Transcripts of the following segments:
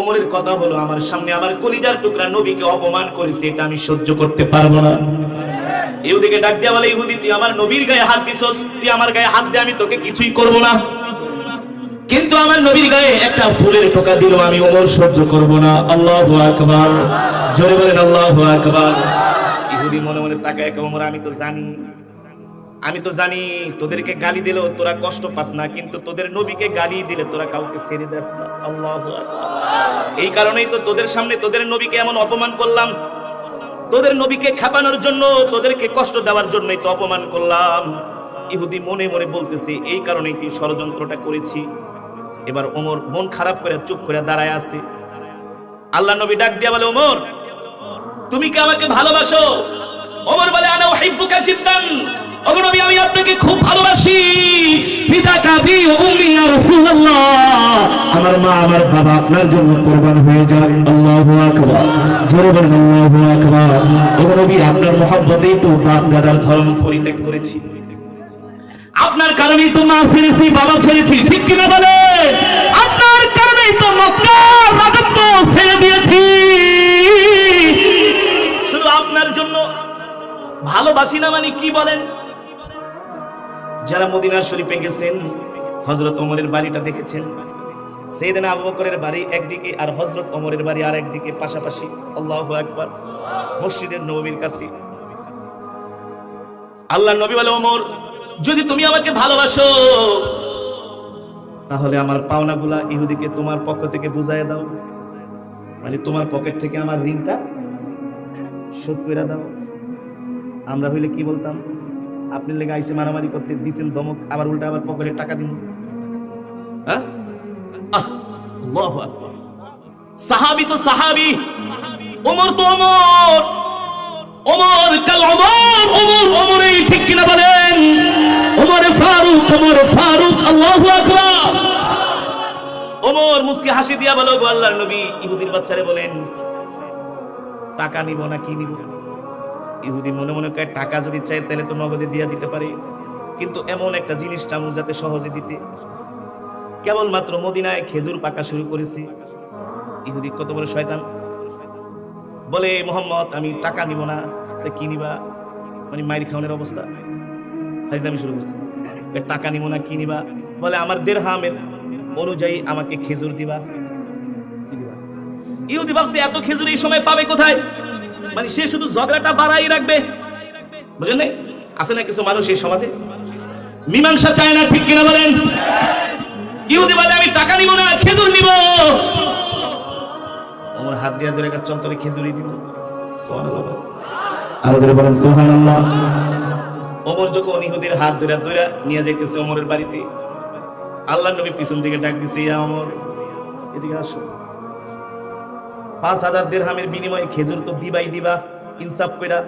ওমরের কথা হলো, আমার সামনে আমার কলিজার টুকরা নবীকে অপমান করেছে, এটা আমি সহ্য করতে পারব না। ইহুদিকে ডাক দিয়া বলে, ইহুদি, তুই আমার নবীর গায়ে হাত দিছস, তুই আমার গায়ে হাত দিয়ে আমি তোকে কিছুই করব না। কিন্তু আমার নবীর গায়ে একটা ফুলের টোকা দিল, আমি ওমর সহ্য করব না। আল্লাহু আকবার। জোরে বলেন, আল্লাহু আকবার। ইহুদি মনে মনে তাকায়, ওমর, আমি তো জানি আমি তো জানি তোদেরকে গালি দিলেও তোরা কষ্ট পাস না, কিন্তু তোদের নবীকে গালি দিলে তোরা কাউকে ছেড়ে দেস না। আল্লাহু এই কারণেই তো তোদের সামনে তোদের নবীকে এমন অপমান করলাম। তোদের নবীকে খাপানোর জন্য, তোদেরকে কষ্ট দেওয়ার জন্যই তো অপমান করলাম। ইহুদি মনে মনে বলতেছে, এই কারণেই তুই ষড়যন্ত্রটা করেছি। এবার ওমর মন খারাপ করে চুপ করে দাঁড়ায় আছে। আল্লাহ নবী ডাক দিয়া বলে, ওমর, তুমি কি আমাকে ভালোবাসো? ওমর বলে, আনা উহিব্বুকা জিদ্দান। ওগো নবী আমি আপনাকে খুব ভালোবাসি। পিতাকা বি উম্মি ইয়া রাসূলুল্লাহ। আমার মা আমার বাবা আপনার জন্য কুরবান হয়ে যায় আল্লাহু আকবার। জোরে বলেন আল্লাহু আকবার। ওগো আপনার মহব্বতেই তো বাপ দাদার ধর্ম পরিত্যাগ করেছি। আপনার কারণেই তো মা ছেড়েছি বাবা ছেড়েছি ঠিক কিনা বলে? আপনার কারণেই তো মক্কার রাজত্ব ছেড়ে দিয়েছি। শুধু আপনার জন্য ভালোবাসি না মানে কি বলেন? যারা মদিনার শরীফে গেছেন হজরত ওমরের বাড়িটা দেখেছেন? সেইদিন আবু বকরের বাড়ি একদিকে আর হজরত ওমরের বাড়ি আর একদিকে পাশাপাশি। আল্লাহ আকবার। মসজিদের নবীর কাছে। আল্লাহ নবী বলে, ওমর, যদি তুমি আমাকে ভালোবাসো, তাহলে আমার পাওনাগুলা ইহুদিকে তোমার পক্ষ থেকে বুঝাই দাও। মানে তোমার পকেট থেকে আমার ঋণটা শোধ করে দাও। আমরা হইলে কি বলতাম? আপনি লেগে আইসে মারামারি করতে দিছেন ধমক, আবার উল্টা আবার পকেটে টাকা দিন। হ্যাঁ। সাহাবি তো সাহাবি, ওমর তো ওমর। ওমর কাল ওমর ওমর, ওমরই ঠিক কিনা বলেন? ওমরে ফারুক, ওমর ফারুক, আল্লাহু আকবার। ওমর মুসকি হাসি দিয়া বলো গো আল্লাহর নবী, ইহুদির বাচ্চারে বলেন, টাকা নিব না কি নিব? ইহুদি মনে মনে করে টাকা যদি চাই তাহলে তো নগদে দিয়া দিতে পারে। কিন্তু এমন একটা জিনিস চামু যাতে সহজে দিতে। কেবলমাত্র মদিনায় খেজুর পাকা শুরু করেছি। ইহুদি কত বড় শয়তান। বলে, মোহাম্মদ, আমি টাকা নিব না, তা কি নিবা? মানে মায়ের খাওয়ানোর অবস্থা। আমি শুরু করছি। টাকা নিব না, কি নিবা? বলে, আমার দেড়হামের অনুযায়ী আমাকে খেজুর দিবা? ইহুদি ভাবছে, এত খেজুর এই সময় পাবে কোথায়? মানে সে শুধু ঝগড়াটা বাড়াই রাখবে। বুঝলেন? আছে না কিছু মানুষ এই সমাজে? মীমাংসা চায় না ঠিক কিনা বলেন? ইহুদি বলে আমি টাকা নিব না খেজুর নিব। আমার হাত দিয়া ধরে কাজ চল তোরে খেজুরি দিব। সুবহানাল্লাহ। আমাদের বলেন সুবহানাল্লাহ। ওমর যখন ইহুদির হাত ধরে ধরে নিয়ে যাইতেছে ওমরের বাড়িতে আল্লাহ নবী পিছন দিকে ডাক দিছে ইয়া ওমর এদিকে আসো। পাঁচ হাজার দেড়হামের বিনিময়ে খেজুর তো দিবাই দিবা, ইনসাফ কইরা।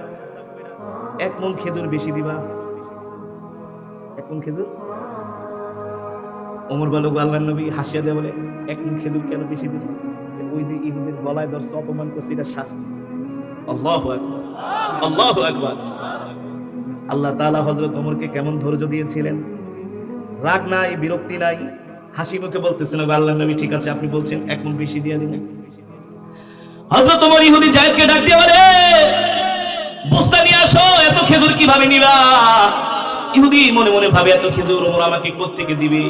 এক মন খেজুর বেশি দিবা। এক মন খেজুর? ওমর বলো গো আল্লাহ নবী হাসিয়া দেয় বলে, এক মন খেজুর কেন বেশি দিব? ওই যে ইহুদের গলায় ধরছে, অপমান করছে, এটা শাস্তি। আল্লাহু আল্লাহু আকবার। আল্লাহ তাআলা হযরত ওমরকে কেমন ধৈর্য দিয়েছিলেন? রাগ নাই, বিরক্তি নাই, হাসি মুখে বলতেছেন "ওগো আল্লাহর নবী ঠিক আছে, আপনি বলছেন, এক মণ বেশি দিয়ে দিবেন। হযরত ওমর ইহুদি জায়েদকে ডাক দিয়ে বলে, বস্তা নিয়ে আসো, এত খেজুর কীভাবে নিবা? ইহুদি মনে মনে ভাবে, এত খেজুর ওমর আমাকে কোত্থেকে দিবে?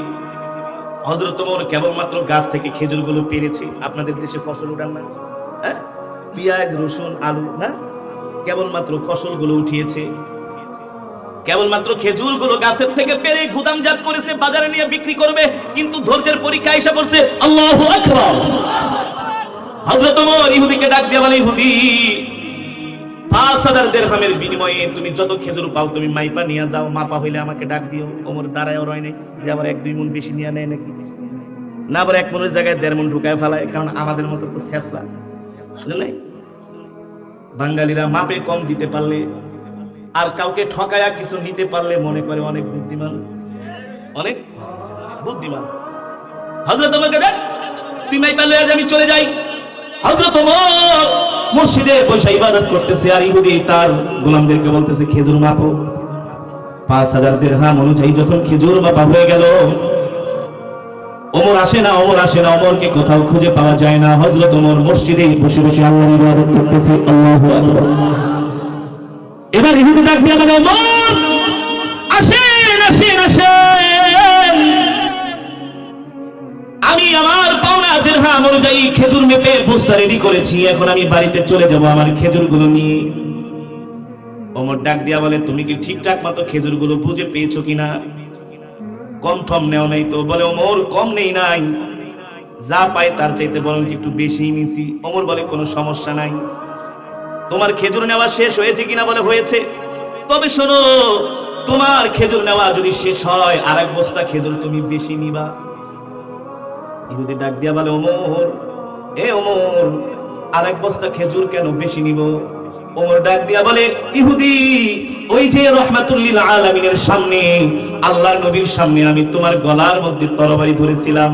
হযরত ওমর কেবলমাত্র গাছ থেকে খেজুরগুলো পেরেছে। আপনাদের দেশে ফসল উঠান না হ্যাঁ? পেঁয়াজ, রসুন, আলু, না? কেবলমাত্র ফসলগুলো উঠিয়েছে। কেবলমাত্র খেজুরগুলো গাছের থেকে পেরে গুদামজাত করেছে, বাজারে নিয়ে বিক্রি করবে, কিন্তু ধৈর্যের পরীক্ষা এসে পড়ছে, আল্লাহু আকবার! হযরত ইহুদিকে ডাক বলে পাঁচ হাজার বিনিময়ে তুমি যত খেজুর পাও, তুমি মাইপা নিয়ে যাও। মাপা হইলে আমাকে ডাক দিও। রয় যে আবার এক, দুই বেশি নিয়ে নাকি? না এক মনের জায়গায় দেড় ঢুকায় ফেলায়, কারণ আমাদের মতো তো শেষরা। নাই? বাঙালিরা মাপে কম দিতে পারলে, আর কাউকে ঠকায়া কিছু নিতে পারলে মনে করে অনেক বুদ্ধিমান। অনেক বুদ্ধিমান। হজরত তোমাকে দেখ তুই মাই পারলে আজ আমি চলে যাই। হজরত ওমর মসজিদে বসে ইবাদত করতেছে আর ইহুদি তার গোলামদেরকে বলতেছে, খেজুর মাপো। পাঁচ হাজার দেড়হাম অনুযায়ী যখন খেজুর মাপা হয়ে গেল, ওমর আসে না, ওমর আসে না, ওমরকে কোথাও খুঁজে পাওয়া যায় না। হযরত ওমর মসজিদে বসে বসে আল্লাহর ইবাদত করতেছে, আল্লাহু এবার ইহুদি ডাক দিয়ে বলে, ওমর, আসেন আসেন আসেন। আমি আমার পাওনা দিরহাম অনুযায়ী খেজুর মেপে বস্তা রেডি করেছি। এখন আমি বাড়িতে চলে যাব আমার খেজুরগুলো নিয়ে। ওমর ডাক দিয়া বলে, তুমি কি ঠিকঠাক মতো খেজুরগুলো বুঝে পেয়েছ কিনা? কম ঠম নেও নাই তো। বলে ওমর কম নেই নাই। যা পাই তার চাইতে বরং একটু বেশি নিছি। ওমর বলে, কোনো সমস্যা নাই। তোমার খেজুর নেওয়া শেষ হয়েছে কিনা বলে হয়েছে। তবে শোনো, তোমার খেজুর নেওয়া যদি শেষ হয় আর এক বস্তা খেজুর তুমি বেশি নিবা। ইহুদি ডাক দিয়া বলে, ওমর, এ ওমর আর এক বস্তা খেজুর কেন বেশি নিব? ওমর ডাক দিয়া বলে, ইহুদি, ওই যে রহমাতুল্লিল আলামিনের সামনে, আল্লাহর নবীর সামনে আমি তোমার গলার মধ্যে তরবারি ধরেছিলাম।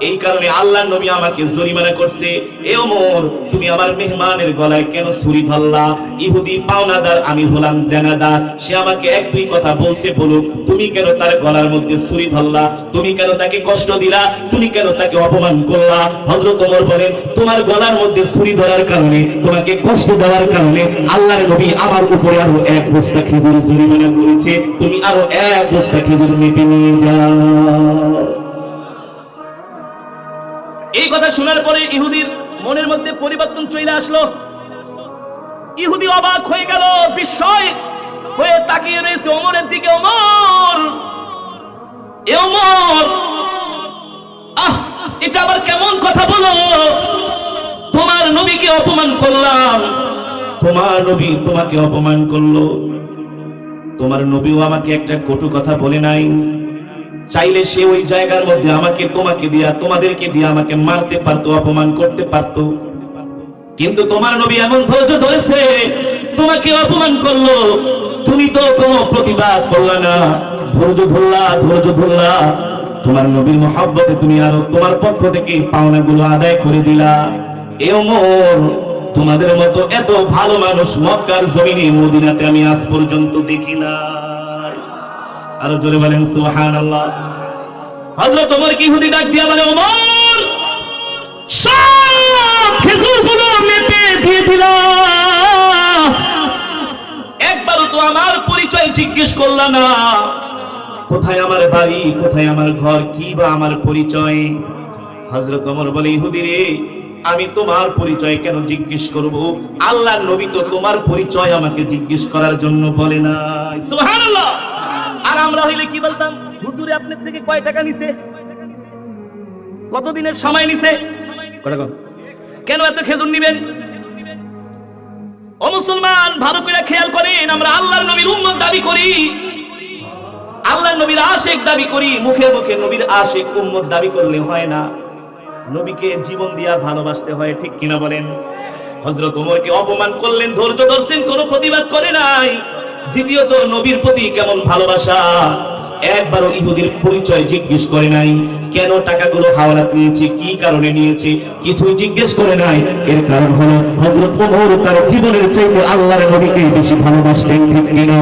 এই কারণে আল্লাহ নবী আমাকে জরিমানা করছে, এ ওমর, তুমি আমার মেহমানের গলায় কেন ছুরি ধরলা? ইহুদি পাওনাদার, আমি হলাম দেনাদার। সে আমাকে এক দুই কথা বলছে, বলুক, তুমি কেন তার গলার মধ্যে ছুরি ধরলা? তুমি কেন তাকে কষ্ট দিলা? তুমি কেন তাকে অপমান করলা? হযরত ওমর বলেন, তোমার গলার মধ্যে ছুরি ধরার কারণে, তোমাকে কষ্ট দেওয়ার কারণে আল্লাহর নবী আমার উপরে আরও এক বস্তা খেজুর জরিমানা করেছে। তুমি আরও এক বস্তা খেজুর মেপে নিয়ে যাও। এই কথা শোনার পরে ইহুদির মনের মধ্যে পরিবর্তন চলে আসলো। ইহুদি অবাক হয়ে গেল, বিস্ময় হয়ে তাকিয়ে রয়েছে ওমরের দিকে। ওমর, এ ওমর, আহ, এটা আবার কেমন কথা বলো? তোমার নবীকে অপমান করলাম। তোমার নবী তোমাকে অপমান করল। তোমার নবীও আমাকে একটা কটু কথা বলে নাই। চাইলে সে ওই জায়গার মধ্যে আমাকে, তোমাকে দিয়া, তোমাদেরকে দিয়া আমাকে মারতে পারতো, অপমান করতে পারতো। কিন্তু তোমার নবী এমন ধৈর্য ধরেছে, তোমাকে অপমান করল। তুমি তো কোনো প্রতিবাদ করলা না। ধৈর্য ধরলা ধৈর্য ধরলা। তোমার নবীর মহাব্বতে তুমি আরও তোমার পক্ষ থেকে পাওনাগুলো আদায় করে দিলা। এ ওমর, তোমাদের মতো এত ভালো মানুষ মক্কার জমিনে, মদিনাতে আমি আজ পর্যন্ত দেখি না। আরও জোরে বলেন, সুবহানাল্লাহ। হযরত ওমর কি হুদি ডাক দিয়া বলে, ওমর, সব খেজুরগুলো মেপে দিয়ে দিলাম একবারও তো আমার পরিচয় জিজ্ঞেস করলা না। কোথায় আমার বাড়ি, কোথায় আমার ঘর, কি বা আমার পরিচয়? হযরত ওমর বলে, ইহুদি রে, আমি তোমার পরিচয় কেন জিজ্ঞেস করব? আল্লাহ নবী তো তোমার পরিচয় আমাকে জিজ্ঞেস করার জন্য বলে না সুবহানাল্লাহ। আর আমরা হইলে কি বলতাম? হুজুরে আপনার থেকে কয় টাকা নিছে? কতদিনের সময় নিছে? কেন এত খেজুর নিবেন? ও মুসলমান ভালো করে খেয়াল করেন আমরা আল্লাহর নবীর উম্মত দাবি করি। আল্লাহর নবীর আশেক দাবি করি মুখে মুখে নবীর আশেক উম্মত দাবি করলে হয় না। নবীকে জীবন দিয়া ভালোবাসতে হয় ঠিক কিনা বলেন? হযরত ওমরকে অপমান করলেন ধৈর্য ধরছেন কোনো প্রতিবাদ করে নাই। দ্বিতীয়ত, নবীর প্রতি কেমন ভালোবাসা? একবারও ইহুদির পরিচয় জিজ্ঞেস করে নাই। কেন টাকাগুলো হাওলাত নিয়েছে? কি কারণে নিয়েছে? কিছুই জিজ্ঞেস করে নাই। এর কারণ হলো, হযরত ওমর তার জীবনের চাইতে আল্লাহর নবীকে বেশি ভালোবাসতেন ঠিক কিনা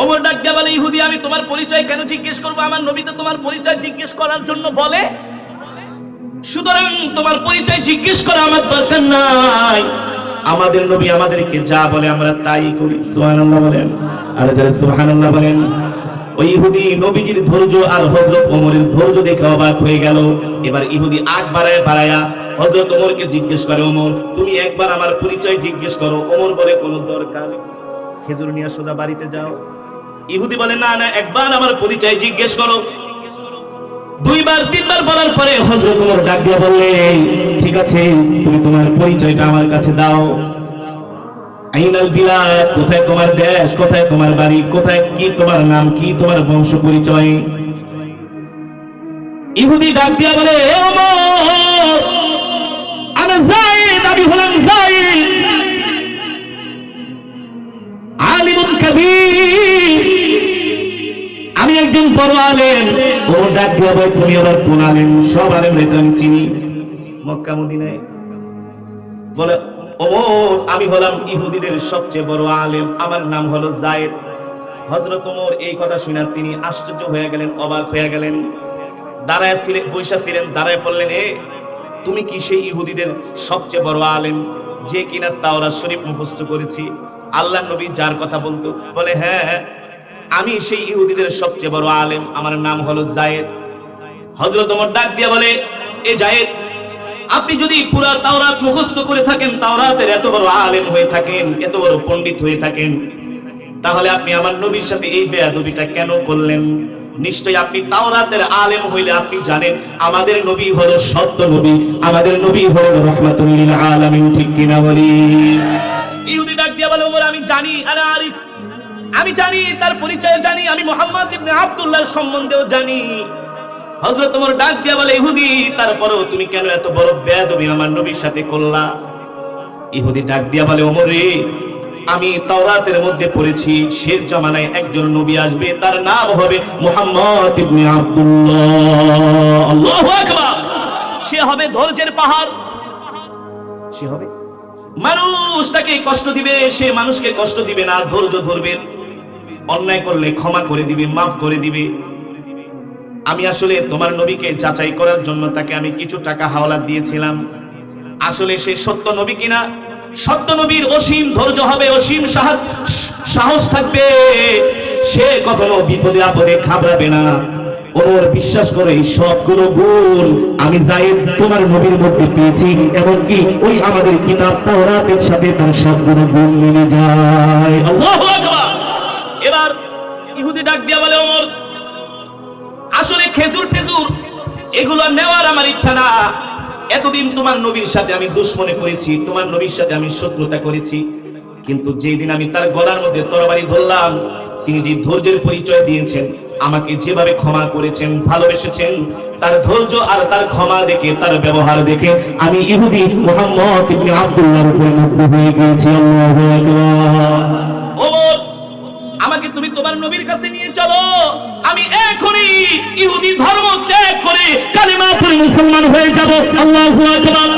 ওমর ডাক দিয়া বলে, ইহুদি, আমি তোমার পরিচয় কেন জিজ্ঞেস করব? আমার নবী তো তোমার পরিচয় জিজ্ঞেস করার জন্য বলে। সুতরাং তোমার পরিচয় জিজ্ঞেস করা আমার দরকার নাই। আমাদের নবী আমাদেরকে যা বলে আমরা তাই করি। সুবহানাল্লাহ বলেন। আর সুবহানাল্লাহ বলেন। ওই ইহুদি নবীজির ধৈর্য আর হযরত ওমরের ধৈর্য দেখে অবাক হয়ে গেল। এবার ইহুদি আগ বাড়ায় বাড়ায়া হযরত ওমরকে জিজ্ঞেস করে, ওমর, তুমি একবার আমার পরিচয় জিজ্ঞেস করো। ওমর বলে, কোনো দরকার খেজুর নিয়ে সোজা বাড়িতে যাও। ইহুদি বলে, না না, একবার আমার পরিচয় জিজ্ঞেস করো। দুইবার, তিনবার বলার পরে হযরত ওমর ডাক দিয়ে বললেন ঠিক আছে তুমি তোমার পরিচয়টা আমার কাছে দাও। আইনাল কোথায় তোমার দেশ, কোথায় তোমার বাড়ি, কোথায় কি তোমার নাম, কি তোমার বংশ পরিচয়? ইহুদি ডাক দিয়া বলে, "এ ওমর আমি যায়েদ আমি হলাম আমি একজন বড় আলেম ও ডাক দিয়া বলে, তুমি আবার কোন আলেম? সব আলেম আমি চিনি। মক্কা মদিনায় বলে ওমর আমি হলাম ইহুদিদের সবচেয়ে বড় আলেম। আমার নাম হলো জায়েদ। হযরত ওমর এই কথা শুনে তিনি আশ্চর্য হয়ে গেলেন, অবাক হয়ে গেলেন। দাঁড়ায় ছিলেন বৈশা ছিলেন, দাঁড়ায় পড়লেন, এ, তুমি কি সেই ইহুদিদের সবচেয়ে বড় আলেম, যে কিনা তাওরাত শরীফ মুখস্থ করেছি? আল্লাহ নবী যার কথা বলতো, বলে হ্যাঁ আমি সেই ইহুদিদের সবচেয়ে বড় আলেম, আমার নাম হলো জায়েদ। হযরত ওমর ডাক দিয়ে বলে, এ জায়েদ আপনি যদি পুরা তাওরাত মুখস্থ করে থাকেন, তাওরাতের এত বড় আলেম হয়ে থাকেন, এত বড় পণ্ডিত হয়ে থাকেন, তাহলে আপনি আমার নবীর সাথে এই বেয়াদবিটা কেন করলেন? নিশ্চয়ই আপনি তাওরাতের আলেম হইলে আপনি জানেন, আমাদের নবী হলো সত্য নবী, আমাদের নবী হলো রহমাতুল লিল আলামিন, ঠিক কিনা বলি? ইহুদি ডাক দিয়া বলে, ওমর, আমি জানি, আরে আরিফ, আমি জানি, তার পরিচয় জানি, আমি মোহাম্মদ ইবনে আব্দুল্লাহর সম্বন্ধেও জানি। হযরত ওমর ডাক দিয়া বলে, ইহুদি, তারপরেও তুমি কেন এত বড় বেয়াদবি আমার নবীর সাথে করলা? ইহুদি ডাক দিয়া বলে, ওমর রে, আমি তাওরাতের মধ্যে পড়েছি শের জামানায় একজন নবী আসবে, তার নাম হবে মুহাম্মদ ইবনে আব্দুল্লাহ। আল্লাহু আকবার। সে হবে ধৈর্যের পাহাড়। সে হবে। মানুষ তাকে কষ্ট দিবে, সে মানুষকে কষ্ট দিবে না, ধৈর্য ধরবেন অন্যায় করলে ক্ষমা করে দিবে, মাফ করে দিবে। আমি আসলে তোমার নবীকে যাচাই করার জন্য তাকে আমি কিছু টাকা হাওলা দিয়েছিলাম। আসলে সে সত্য নবী কিনা? সত্য নবীর অসীম ধৈর্য হবে, অসীম সাহস থাকবে। সে কখনো বিপদে আপদে ঘাবড়াবে না। ওর বিশ্বাস করে, এই সবগুলো গুণ আমি যাই তোমার নবীর মধ্যে পেয়েছি, এমনকি ওই আমাদের কিতাব তাওরাতের সাথে তার সবগুলো গুণ মিলে যায়। আল্লাহু আকবার! এবার ইহুদি ডাক দিয়া বলে, ওমর আসলে খেজুর টেজুর এগুলো নেওয়ার আমার ইচ্ছা না। এতদিন তোমার নবীর সাথে আমি দুশ্মনে করেছি তোমার নবীর সাথে আমি শত্রুতা করেছি। কিন্তু যেই দিন আমি তার গলার মধ্যে তরবারি ধরলাম তিনি যে ধৈর্যের পরিচয় দিয়েছেন আমাকে যেভাবে ক্ষমা করেছেন ভালোবেসেছেন তার ধৈর্য আর তার ক্ষমা দেখে তার ব্যবহার দেখে আমি ইহুদি মোহাম্মদ ইবনে আব্দুল্লাহর উপর মুগ্ধ হয়ে গিয়েছি। আল্লাহু আকবার। ওমর আমাকে তুমি তোমার নবীর কাছে নিয়ে চলো। আমি এখনই ইহুদি ধর্ম ত্যাগ করে কালিমা পড়ে মুসলমান হয়ে যাব। আল্লাহু আকবার।